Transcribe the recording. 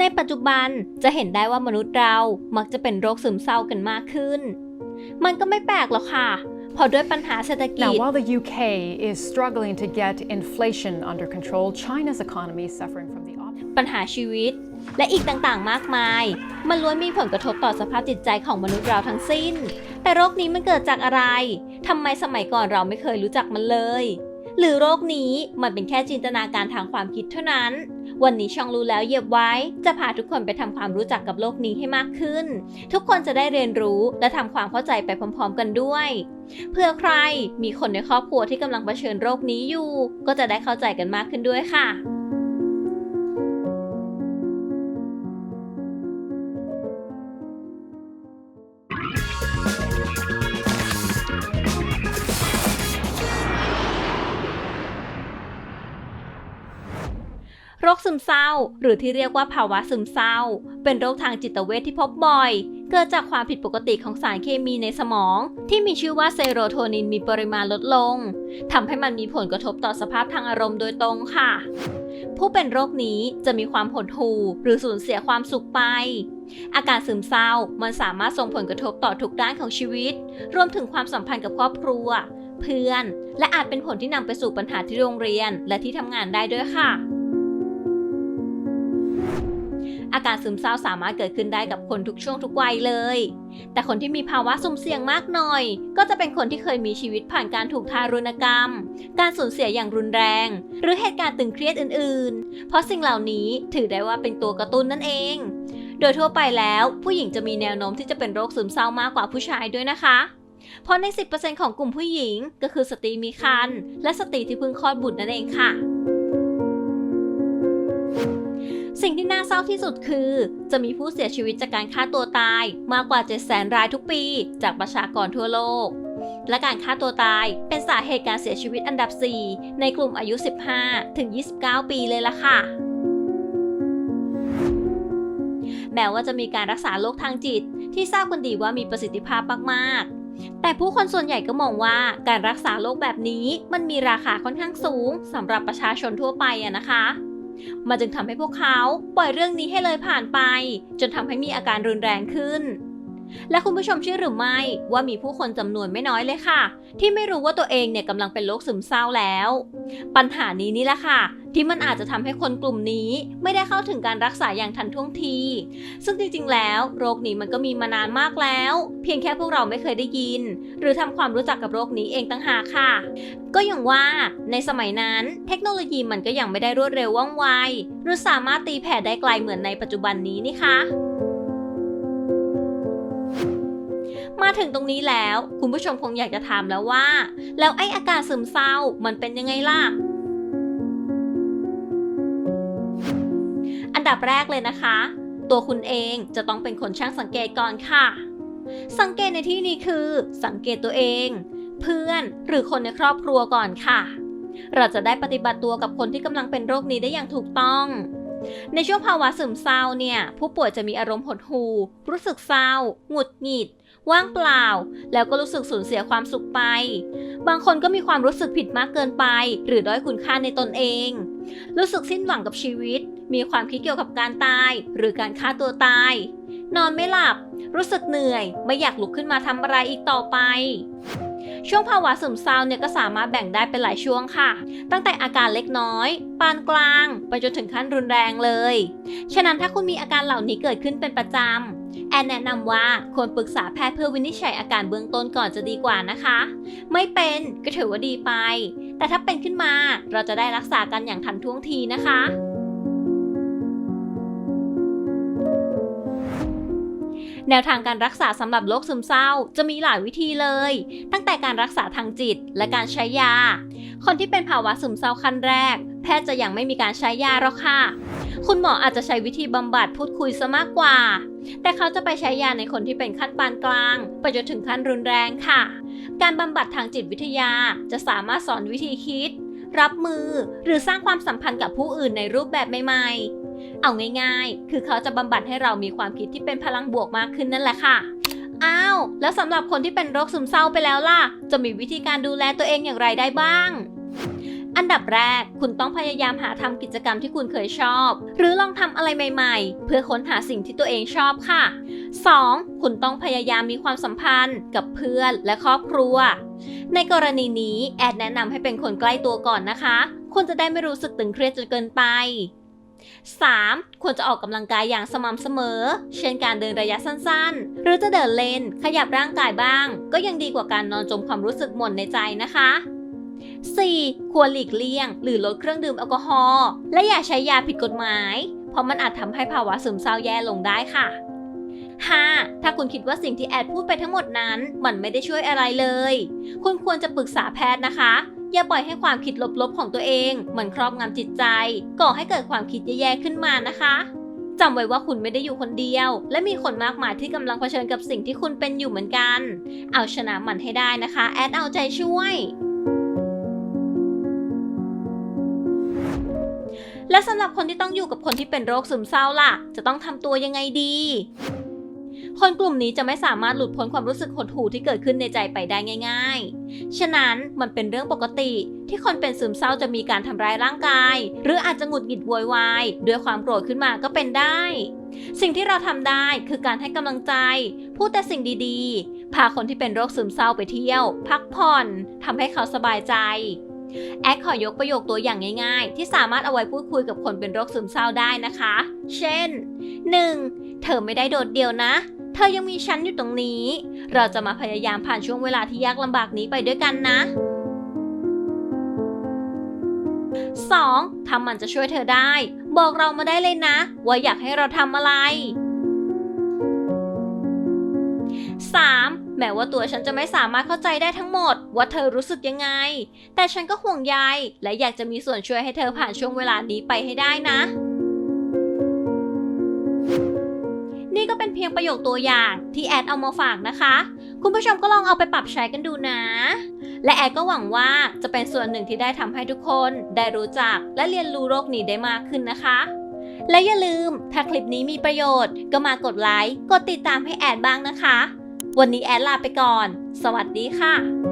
ในปัจจุบันจะเห็นได้ว่ามนุษย์เรามักจะเป็นโรคซึมเศร้ากันมากขึ้น มันก็ไม่แปลกหรอกค่ะเพราะด้วยปัญหาเศรษฐกิ Now, จ while the UK is struggling to get inflation under control, China's economy is suffering from the opposite. ปัญหาชีวิต และอีกต่างๆ มากมาย มันล้วนมีผลกระทบต่อสภาพจิตใจของมนุษย์เราทั้งสิ้น แต่โรคนี้มันเกิดจากอะไรทำไมสมัยก่อนเราไม่เคยรู้จักมันเลย หรือโรคนี้มันเป็นแค่จินตนาการทางความคิดเท่านั้น วันนี้ช่องรู้แล้วเยียบไว้ จะพาทุกคนไปทำความรู้จักกับโลกนี้ให้มากขึ้น ทุกคนจะได้เรียนรู้และทำความเข้าใจไปพร้อม ๆ กันด้วย เพื่อใครมีคนในครอบครัวที่กำลังเผชิญโรคนี้อยู่ ก็จะได้เข้าใจกันมากขึ้นด้วยค่ะ โรคซึมเศร้า หรือที่เรียกว่าภาวะซึมเศร้า เป็นโรคทางจิตเวชที่พบบ่อย เกิดจากความผิดปกติของสารเคมีในสมอง ที่มีชื่อว่าเซโรโทนินมีปริมาณลดลงทำให้มันมีผลกระทบต่อสภาพทางอารมณ์โดยตรงค่ะ ผู้เป็นโรคนี้จะมีความหดหู่ หรือสูญเสียความสุขไป อาการซึมเศร้ามันสามารถส่งผลกระทบต่อทุกด้านของชีวิต รวมถึงความสัมพันธ์กับครอบครัว เพื่อน และอาจเป็นผลที่นำไปสู่ปัญหาที่โรงเรียน และที่ทำงานได้ด้วยค่ะ อาการซึมเศร้าสามารถเกิดขึ้นได้กับคนทุกช่วงทุกวัยเลย แต่คนที่มีภาวะสุ่มเสี่ยงมากหน่อย ก็จะเป็นคนที่เคยมีชีวิตผ่านการถูกทารุณกรรม การสูญเสียอย่างรุนแรง หรือเหตุการณ์ตึงเครียดอื่น ๆ เพราะสิ่งเหล่านี้ถือได้ว่าเป็นตัวกระตุ้นนั่นเอง โดยทั่วไปแล้วผู้หญิงจะมีแนวโน้มที่จะเป็นโรคซึมเศร้ามากกว่าผู้ชายด้วยนะคะเพราะใน 10%ของกลุ่มผู้หญิงก็คือสตรีมีครรภ์และสตรีที่เพิ่งคลอดบุตรนั่นเองค่ะ สิ่งที่น่าเศร้าที่สุดคือ จะมีผู้เสียชีวิตจากการฆ่าตัวตายมากกว่า700,000รายทุกปี จากประชากรทั่วโลก และการฆ่าตัวตายเป็นสาเหตุการเสียชีวิตอันดับ 4 ในกลุ่มอายุ 15 ถึง 29 ปีเลยล่ะค่ะแม้ว่าจะมีการรักษาโรคทางจิต ที่ทราบกันดีว่ามีประสิทธิภาพมากๆ แต่ผู้คนส่วนใหญ่ก็มองว่าการรักษาโรคแบบนี้มันมีราคาค่อนข้างสูงสำหรับประชาชนทั่วไปอะนะคะ มันจึงทำให้พวกเขาปล่อยเรื่องนี้ให้เลยผ่านไป จนทำให้มีอาการรุนแรงขึ้น และคุณผู้ชมเชื่อหรือไม่ว่ามีผู้คนจำนวนไม่น้อยเลยค่ะ ที่ไม่รู้ว่าตัวเองเนี่ยกำลังเป็นโรคซึมเศร้าแล้ว ปัญหานี้นี่แหละค่ะ ที่มันอาจจะทำให้คนกลุ่มนี้ไม่ได้เข้าถึงการรักษาอย่างทันท่วงที ซึ่งจริงๆ แล้วโรคนี้มันก็มีมานานมากแล้ว เพียงแค่พวกเราไม่เคยได้ยิน หรือทำความรู้จักกับโรคนี้เองต่างหากค่ะ ก็อย่างว่าในสมัยนั้นเทคโนโลยีมันก็ยังไม่ได้รวดเร็วว่องไวหรือสามารถตีแผ่ได้ไกลเหมือนในปัจจุบันนี้นี่คะ มาถึงตรงนี้แล้ว คุณผู้ชมคงอยากจะถามแล้วว่า แล้วไอ้อาการซึมเศร้ามันเป็นยังไงล่ะ อันดับแรกเลยนะคะ ตัวคุณเองจะต้องเป็นคนช่างสังเกตก่อนค่ะ สังเกตในที่นี้คือ สังเกตตัวเอง เพื่อนหรือคนในครอบครัวก่อนค่ะ เราจะได้ปฏิบัติตัวกับคนที่กำลังเป็นโรคนี้ได้อย่างถูกต้องในช่วงภาวะซึมเศร้าเนี่ย ผู้ป่วยจะมีอารมณ์หดหู่ รู้สึกเศร้า หงุดหงิด ว่างเปล่า แล้วก็รู้สึกสูญเสียความสุขไป บางคนก็มีความรู้สึกผิดมากเกินไป หรือด้อยคุณค่าในตนเอง รู้สึกสิ้นหวังกับชีวิต มีความคิดเกี่ยวกับการตาย หรือการฆ่าตัวตาย นอนไม่หลับ รู้สึกเหนื่อย ไม่อยากลุกขึ้นมาทำอะไรอีกต่อไปช่วงภาวะซึมเศร้าเนี่ยก็สามารถแบ่งได้เป็นหลายช่วงค่ะ ตั้งแต่อาการเล็กน้อย ปานกลาง ไปจนถึงขั้นรุนแรงเลย ฉะนั้นถ้าคุณมีอาการเหล่านี้เกิดขึ้นเป็นประจำ แอนแนะนำว่าควรปรึกษาแพทย์เพื่อวินิจฉัยอาการเบื้องต้นก่อนจะดีกว่านะคะ ไม่เป็นก็ถือว่าดีไป แต่ถ้าเป็นขึ้นมาเราจะได้รักษากันอย่างทันท่วงทีนะคะ แนวทางการรักษาสำหรับโรคซึมเศร้าจะมีหลายวิธีเลย ตั้งแต่การรักษาทางจิตและการใช้ยา คนที่เป็นภาวะซึมเศร้าขั้นแรก แพทย์จะยังไม่มีการใช้ยาหรอกค่ะ คุณหมออาจจะใช้วิธีบำบัดพูดคุยซะมากกว่า แต่เขาจะไปใช้ยาในคนที่เป็นขั้นปานกลาง ไปจนถึงขั้นรุนแรงค่ะ การบำบัดทางจิตวิทยาจะสามารถสอนวิธีคิด รับมือหรือสร้างความสัมพันธ์กับผู้อื่นในรูปแบบใหม่ๆ เอาง่ายๆ คือเขาจะบำบัดให้เรามีความคิดที่เป็นพลังบวกมากขึ้นนั่นแหละค่ะอ้าว แล้วสำหรับคนที่เป็นโรคซึมเศร้าไปแล้วล่ะ จะมีวิธีการดูแลตัวเองอย่างไรได้บ้าง อันดับแรก คุณต้องพยายามหาทำกิจกรรมที่คุณเคยชอบ หรือลองทำอะไรใหม่ ๆ เพื่อค้นหาสิ่งที่ตัวเองชอบค่ะ 2. คุณต้องพยายามมีความสัมพันธ์กับเพื่อนและครอบครัว ในกรณีนี้แอดแนะนำให้เป็นคนใกล้ตัวก่อนนะคะ คุณจะได้ไม่รู้สึกตึงเครียดจนเกินไป 3. ควรจะออกกำลังกายอย่างสม่ำเสมอ เช่นการเดินระยะสั้นๆ หรือจะเดินเล่น ขยับร่างกายบ้าง ก็ยังดีกว่าการนอนจมความรู้สึกหม่นในใจนะคะ 4. ควรหลีกเลี่ยง หรือลดเครื่องดื่มแอลกอฮอล์และอย่าใช้ยาผิดกฎหมาย เพราะมันอาจทำให้ภาวะซึมเศร้าแย่ลงได้ค่ะ 5. ถ้าคุณคิดว่าสิ่งที่แอดพูดไปทั้งหมดนั้น มันไม่ได้ช่วยอะไรเลย คุณควรจะปรึกษาแพทย์นะคะ อย่าปล่อยให้ความคิดลบๆของตัวเอง มันครอบงำจิตใจ ก่อให้เกิดความคิดแย่ๆขึ้นมานะคะจำไว้ว่าคุณไม่ได้อยู่คนเดียว และมีคนมากมายที่กำลังเผชิญกับสิ่งที่คุณเป็นอยู่เหมือนกัน เอาชนะมันให้ได้นะคะ แอดเอาใจช่วย และสำหรับคนที่ต้องอยู่กับคนที่เป็นโรคซึมเศร้าล่ะ จะต้องทำตัวยังไงดี คนกลุ่มนี้จะไม่สามารถหลุดพ้นความรู้สึกหดหู่ที่เกิดขึ้นในใจไปได้ง่าย ๆ ฉะนั้นมันเป็นเรื่องปกติ ที่คนเป็นซึมเศร้าจะมีการทำร้ายร่างกาย หรืออาจจะหงุดหงิดโวยวายด้วยความโกรธขึ้นมาก็เป็นได้ สิ่งที่เราทำได้คือการให้กำลังใจ พูดแต่สิ่งดีๆ พาคนที่เป็นโรคซึมเศร้าไปเที่ยว พักผ่อนทำให้เขาสบายใจ แอดขอยกประโยคตัวอย่างง่ายๆ ที่สามารถเอาไว้พูดคุยกับคนเป็นโรคซึมเศร้าได้นะคะ เช่น 1. เธอไม่ได้โดดเดี่ยวนะ เธอยังมีฉันอยู่ตรงนี้ เราจะมาพยายามผ่านช่วงเวลาที่ยากลำบากนี้ไปด้วยกันนะ 2. ถ้ามันจะช่วยเธอได้ บอกเรามาได้เลยนะ ว่าอยากให้เราทำอะไร 3. แม้ว่าตัวฉันจะไม่สามารถเข้าใจได้ทั้งหมด ว่าเธอรู้สึกยังไง แต่ฉันก็ห่วงใยและอยากจะมีส่วนช่วยให้เธอผ่านช่วงเวลานี้ไปให้ได้นะ นี่ก็เป็นเพียงประโยคตัวอย่างที่แอดเอามาฝากนะคะ คุณผู้ชมก็ลองเอาไปปรับใช้กันดูนะ และแอดก็หวังว่าจะเป็นส่วนหนึ่งที่ได้ทำให้ทุกคนได้รู้จักและเรียนรู้โรคนี้ได้มากขึ้นนะคะและอย่าลืม ถ้าคลิปนี้มีประโยชน์ ก็มากดไลค์ กดติดตามให้แอดบ้างนะคะ วันนี้แอดลาไปก่อน สวัสดีค่ะ